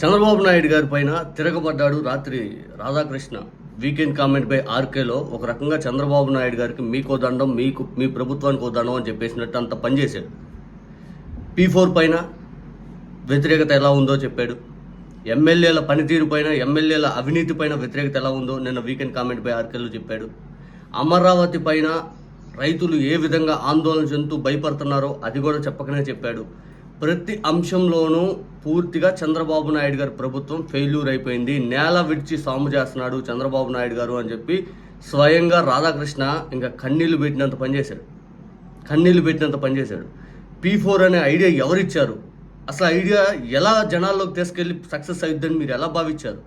చంద్రబాబు నాయుడు గారి పైన తిరగబడ్డాడు రాత్రి రాధాకృష్ణ. వీకెండ్ కామెంట్ బై ఆర్కేలో ఒక రకంగా చంద్రబాబు నాయుడు గారికి మీకో దండం మీకు మీ ప్రభుత్వానికి ఓ దండం అని చెప్పేసినట్టు అంత పనిచేశాడు. పీ ఫోర్ పైన వ్యతిరేకత ఎలా ఉందో చెప్పాడు. ఎమ్మెల్యేల పనితీరు పైన ఎమ్మెల్యేల అవినీతి పైన వ్యతిరేకత ఎలా ఉందో నిన్న వీకెండ్ కామెంట్ బై ఆర్కేలో చెప్పాడు. అమరావతి పైన రైతులు ఏ విధంగా ఆందోళన చెందుతూ భయపడుతున్నారో అది కూడా చెప్పకనే చెప్పాడు. ప్రతి అంశంలోనూ పూర్తిగా చంద్రబాబు నాయుడు గారి ప్రభుత్వం ఫెయిల్యూర్ అయిపోయింది. నేల విడిచి సాము చేస్తున్నాడు చంద్రబాబు నాయుడు గారు అని చెప్పి స్వయంగా రాధాకృష్ణ ఇంకా కన్నీళ్ళు పెట్టినంత పనిచేశాడు కన్నీళ్ళు పెట్టినంత పనిచేశాడు పీ ఫోర్ అనే ఐడియా ఎవరిచ్చారు? అసలు ఐడియా ఎలా జనాల్లోకి తీసుకెళ్ళి సక్సెస్ అవుతుందని మీరు ఎలా భావించారు?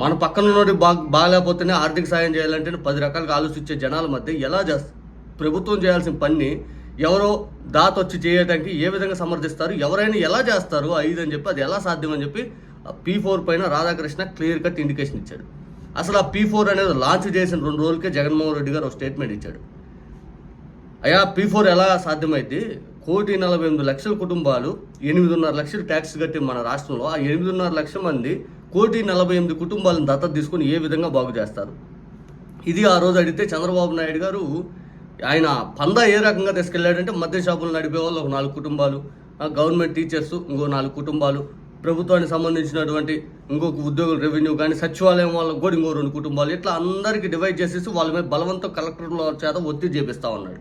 మన పక్కన ఉన్నోడి బా బాగాలేకపోతేనే ఆర్థిక సాయం చేయాలంటే పది రకాలుగా ఆలోచించే జనాల మధ్య ఎలా చేస్తారు ప్రభుత్వం చేయాల్సిన పని ఎవరో దాత వచ్చి చేయడానికి ఏ విధంగా సమర్థిస్తారు ఎవరైనా ఎలా చేస్తారు ఐదు అని చెప్పి అది ఎలా సాధ్యం అని చెప్పి పీ ఫోర్ పైన రాధాకృష్ణ క్లియర్ కట్ ఇండికేషన్ ఇచ్చాడు. అసలు ఆ పీ ఫోర్ అనేది లాంచ్ చేసిన రెండు రోజులకే జగన్మోహన్ రెడ్డి గారు ఒక స్టేట్మెంట్ ఇచ్చాడు. అయ్యా పీ ఫోర్ ఎలా సాధ్యమైంది కోటి నలభై ఎనిమిది లక్షల కుటుంబాలు ఎనిమిదిన్నర లక్షలు ట్యాక్స్ కట్టి మన రాష్ట్రంలో ఆ ఎనిమిదిన్నర లక్షల మంది కోటి నలభై ఎనిమిది కుటుంబాలను దత్తత తీసుకొని ఏ విధంగా బాగు చేస్తారు? ఇది ఆ రోజు అడిగితే చంద్రబాబు నాయుడు గారు ఆయన పందా ఏ రకంగా తీసుకెళ్ళాడంటే మద్య షాపులు నడిపే వాళ్ళు ఒక నాలుగు కుటుంబాలు గవర్నమెంట్ టీచర్స్ ఇంకో నాలుగు కుటుంబాలు ప్రభుత్వానికి సంబంధించినటువంటి ఇంకొక ఉద్యోగుల రెవెన్యూ కానీ సచివాలయం వాళ్ళకి కూడా ఇంకో రెండు కుటుంబాలు. ఇట్లా అందరికీ డివైడ్ చేసేసి వాళ్ళ మీద బలవంతం కలెక్టర్ల చేత ఒత్తిడి చేపిస్తా ఉన్నాడు.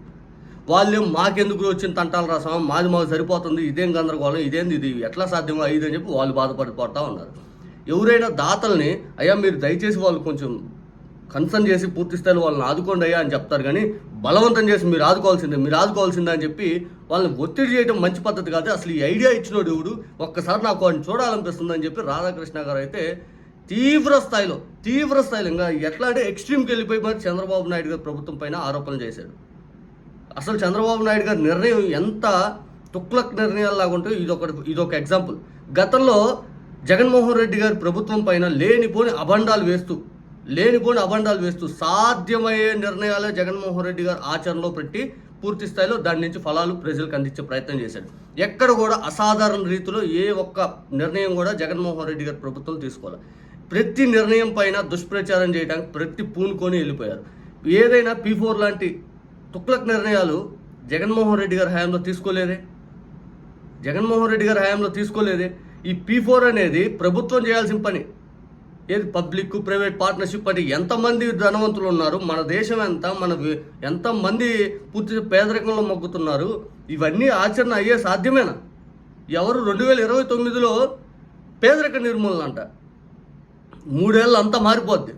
వాళ్ళేం మాకెందుకు వచ్చిన తంటాలు రాసాం మాది మాకు సరిపోతుంది ఇదేం గందరగోళం ఇదేంది ఇది ఎట్లా సాధ్యమో ఇది అని చెప్పి వాళ్ళు బాధపడిపోతూ ఉన్నారు. ఎవరైనా దాతల్ని అయ్యా మీరు దయచేసి వాళ్ళు కొంచెం కన్సర్న్ చేసి పూర్తి స్థాయిలో వాళ్ళని ఆదుకోండి అయ్యా అని చెప్తారు కానీ బలవంతం చేసి మీరు ఆదుకోవాల్సిందే మీరు ఆదుకోవాల్సిందే అని చెప్పి వాళ్ళని ఒత్తిడి చేయడం మంచి పద్ధతి కాదు. అసలు ఈ ఐడియా ఇచ్చినోడు ఎవడు ఒక్కసారి నాకు వాడిని చూడాలనిపిస్తుంది అని చెప్పి రాధాకృష్ణ గారు అయితే తీవ్ర స్థాయిలో తీవ్ర స్థాయిలో ఇంకా ఎట్లా అంటే ఎక్స్ట్రీమ్కి వెళ్ళిపోయి మరి చంద్రబాబు నాయుడు గారి ప్రభుత్వం పైన ఆరోపణలు చేశాడు. అసలు చంద్రబాబు నాయుడు గారి నిర్ణయం ఎంత తుక్లక్ నిర్ణయాల్లాగా ఉంటే ఇదొక ఇదొక ఎగ్జాంపుల్. గతంలో జగన్మోహన్ రెడ్డి గారి ప్రభుత్వం పైన లేనిపోని అభండాలు వేస్తూ లేనిపోని అబండాలు వేస్తూ సాధ్యమయ్యే నిర్ణయాలే జగన్మోహన్ రెడ్డి గారు ఆచరణలో పెట్టి పూర్తి స్థాయిలో దాని నుంచి ఫలాలు ప్రజలకు అందించే ప్రయత్నం చేశాడు. ఎక్కడ కూడా అసాధారణ రీతిలో ఏ ఒక్క నిర్ణయం కూడా జగన్మోహన్ రెడ్డి గారి ప్రభుత్వం తీసుకోవాలి ప్రతి నిర్ణయం పైన దుష్ప్రచారం చేయడానికి ప్రతి పూనుకొని వెళ్ళిపోయారు. ఏదైనా పీ ఫోర్ లాంటి తుక్లక్ నిర్ణయాలు జగన్మోహన్ రెడ్డి గారి హయాంలో తీసుకోలేదే? జగన్మోహన్ రెడ్డి గారి హయాంలో తీసుకోలేదే? ఈ పీ ఫోర్ అనేది ప్రభుత్వం చేయాల్సిన పని. ఏది పబ్లిక్ ప్రైవేట్ పార్ట్నర్షిప్ అంటే ఎంతమంది ధనవంతులు ఉన్నారు మన దేశం ఎంత మన ఎంతమంది పూర్తి పేదరికంలో మొగ్గుతున్నారు ఇవన్నీ ఆచరణ అయ్యే సాధ్యమేనా? ఎవరు రెండు వేల ఇరవై తొమ్మిదిలో పేదరిక నిర్మూలన అంట మూడేళ్ళు అంతా మారిపోద్ది.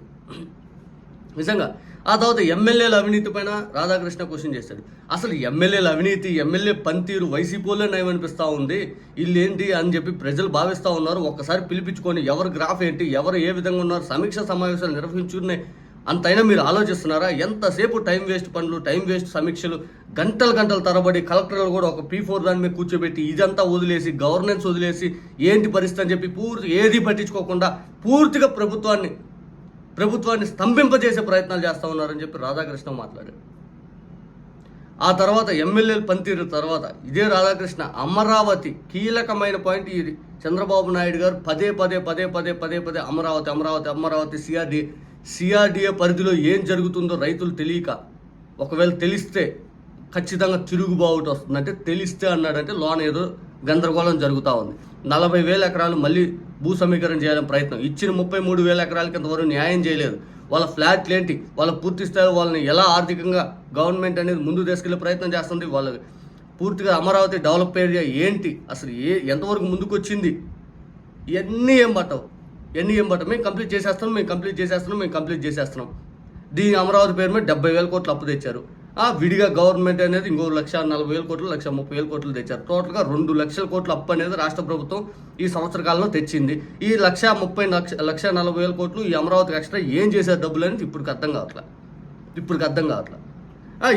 నిజంగా ఆ తర్వాత ఎమ్మెల్యేల అవినీతి పైన రాధాకృష్ణ క్వశ్చన్ చేశాడు. అసలు ఎమ్మెల్యేల అవినీతి ఎమ్మెల్యే పనితీరు వైసీపీలో నయమనిపిస్తూ ఉంది. ఇల్లేంటి అని చెప్పి ప్రజలు భావిస్తూ ఉన్నారు. ఒక్కసారి పిలిపించుకొని ఎవరు గ్రాఫ్ ఏంటి ఎవరు ఏ విధంగా ఉన్నారు సమీక్ష సమావేశాలు నిర్వహించుకునే అంతైనా మీరు ఆలోచిస్తున్నారా? ఎంతసేపు టైం వేస్ట్ పనులు టైం వేస్ట్ సమీక్షలు? గంటలు గంటలు తరబడి కలెక్టర్లు కూడా ఒక పీ ఫోర్ దాని మీద కూర్చోబెట్టి ఇదంతా వదిలేసి గవర్నెన్స్ వదిలేసి ఏంటి పరిస్థితి అని చెప్పి పూర్తి ఏది పట్టించుకోకుండా పూర్తిగా ప్రభుత్వాన్ని ప్రభుత్వాన్ని స్తంభింపజేసే ప్రయత్నాలు చేస్తూ ఉన్నారని చెప్పి రాధాకృష్ణ మాట్లాడారు. ఆ తర్వాత ఎమ్మెల్యేలు పనితీరు తర్వాత ఇదే రాధాకృష్ణ అమరావతి కీలకమైన పాయింట్ ఇది. చంద్రబాబు నాయుడు గారు పదే పదే పదే పదే పదే పదే అమరావతి అమరావతి అమరావతి సిఆర్డి సిఆర్డిఏ పరిధిలో ఏం జరుగుతుందో రైతులు తెలియక ఒకవేళ తెలిస్తే ఖచ్చితంగా తిరుగుబావుట వస్తుందంటే తెలిస్తే అన్నాడంటే లోన ఏదో గందరగోళం జరుగుతూ ఉంది. నలభై వేల ఎకరాలు మళ్ళీ భూ సమీకరణ చేయాలని ప్రయత్నం. ఇచ్చిన ముప్పై మూడు వేల ఎకరాలకి ఇంతవరకు న్యాయం చేయలేదు. వాళ్ళ ఫ్లాట్లు ఏంటి? వాళ్ళ పూర్తి స్థాయిలో వాళ్ళని ఎలా ఆర్థికంగా గవర్నమెంట్ అనేది ముందు తీసుకెళ్ళే ప్రయత్నం చేస్తుంది? వాళ్ళ పూర్తిగా అమరావతి డెవలప్ ఏరియా ఏంటి? అసలు ఏ ఎంతవరకు ముందుకు వచ్చింది ఇవన్నీ ఏం పట్టవు. ఎన్ని ఏం పట్టవు. మేము కంప్లీట్ చేసేస్తున్నాం మేము కంప్లీట్ చేసేస్తున్నాం మేము కంప్లీట్ చేసేస్తున్నాం. దీని అమరావతి పేరు మీద డెబ్బై వేల కోట్లు అప్పు తెచ్చారు. విడిగా గవర్నమెంట్ అనేది ఇంకో లక్ష నలభై వేల కోట్లు లక్ష ముప్పై వేల కోట్లు తెచ్చారు. టోటల్గా రెండు లక్షల కోట్ల అప్పు అనేది రాష్ట్ర ప్రభుత్వం ఈ సంవత్సర కాలంలో తెచ్చింది. ఈ లక్ష ముప్పై లక్ష లక్ష నలభై వేల కోట్లు ఈ అమరావతికి ఎక్స్ట్రా ఏం చేశారు డబ్బులు అనేది ఇప్పటికి అర్థం కావట్లా. ఇప్పటికి అర్థం కావట్లా.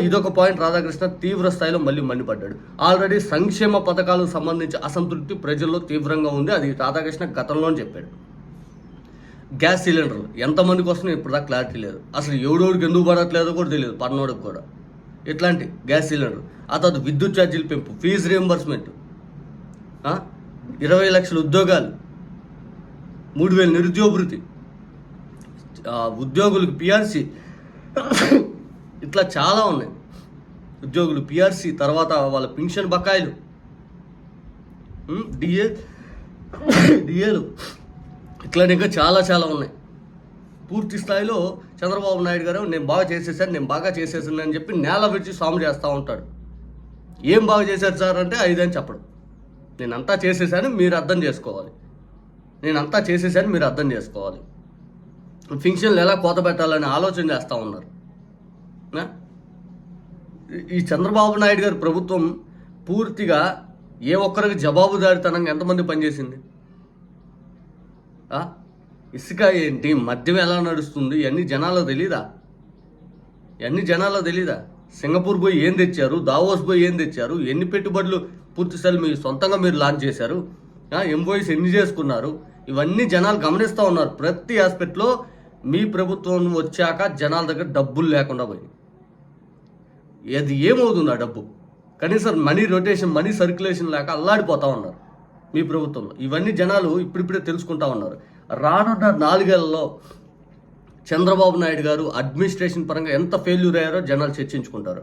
ఇదొక పాయింట్ రాధాకృష్ణ తీవ్ర స్థాయిలో మళ్ళీ మండిపడ్డాడు. ఆల్రెడీ సంక్షేమ పథకాలకు సంబంధించి అసంతృప్తి ప్రజల్లో తీవ్రంగా ఉంది. అది రాధాకృష్ణ గతంలోనే చెప్పాడు. గ్యాస్ సిలిండర్లు ఎంతమందికి వస్తున్నాయి ఇప్పుడు దాకా క్లారిటీ లేదు. అసలు ఎవడోడికి ఎందుకు పడట్లేదో కూడా తెలియదు. పన్నోడికి కూడా. ఇట్లాంటి గ్యాస్ సిలిండర్. ఆ తర్వాత విద్యుత్ ఛార్జీలు పెంపు ఫీజు రియంబర్స్మెంట్ ఇరవై లక్షల ఉద్యోగాలు. మూడు వేల నిరుద్యోగృతి ఉద్యోగులకు పిఆర్సి ఇట్లా చాలా ఉన్నాయి. ఉద్యోగులు పిఆర్సి తర్వాత వాళ్ళ పెన్షన్ బకాయిలు. డిఏ డిఏలు ఇట్లా ఇంకా చాలా చాలా ఉన్నాయి. పూర్తి స్థాయిలో చంద్రబాబు నాయుడు గారు నేను బాగా చేసేసాను నేను బాగా చేసేసాను అని చెప్పి నేల విడిచి సాము చేస్తూ ఉంటాడు. ఏం బాగా చేశారు సార్ అంటే ఐదని చెప్పడం. నేనంతా చేసేసాను మీరు అర్థం చేసుకోవాలి. నేనంతా చేసేసాను మీరు అర్థం చేసుకోవాలి. ఫింక్షన్లు ఎలా కోత పెట్టాలని ఆలోచన చేస్తూ ఉన్నారు. ఈ చంద్రబాబు నాయుడు గారి ప్రభుత్వం పూర్తిగా ఏ ఒక్కరికి జవాబుదారితనంగా ఎంతమంది పనిచేసింది? ఇసుక ఏంటి? మద్యం ఎలా నడుస్తుంది? ఇవన్నీ జనాలకు తెలీదా? ఇవన్నీ జనాలకు తెలీదా? సింగపూర్ పోయి ఏం తెచ్చారు? దావోస్ పోయి ఏం తెచ్చారు? ఎన్ని పెట్టుబడులు పూర్తి స్థాయి మీ సొంతంగా మీరు లాంచ్ చేశారు? ఎంప్లాయీస్ ఎన్ని చేసుకున్నారు? ఇవన్నీ జనాలు గమనిస్తూ ఉన్నారు. ప్రతి ఆస్పెక్ట్లో మీ ప్రభుత్వం వచ్చాక జనాల దగ్గర డబ్బులు లేకుండా పోయి అది ఏమవుతుంది ఆ డబ్బు? కనీసం మనీ రొటేషన్ మనీ సర్క్యులేషన్ లేక అల్లాడిపోతూ ఉన్నారు మీ ప్రభుత్వంలో. ఇవన్నీ జనాలు ఇప్పుడిప్పుడే తెలుసుకుంటా ఉన్నారు. రానున్న నాలుగేళ్ళలో చంద్రబాబు నాయుడు గారు అడ్మినిస్ట్రేషన్ పరంగా ఎంత ఫెయిల్యూర్ అయ్యారో జనాలు చర్చించుకుంటారు.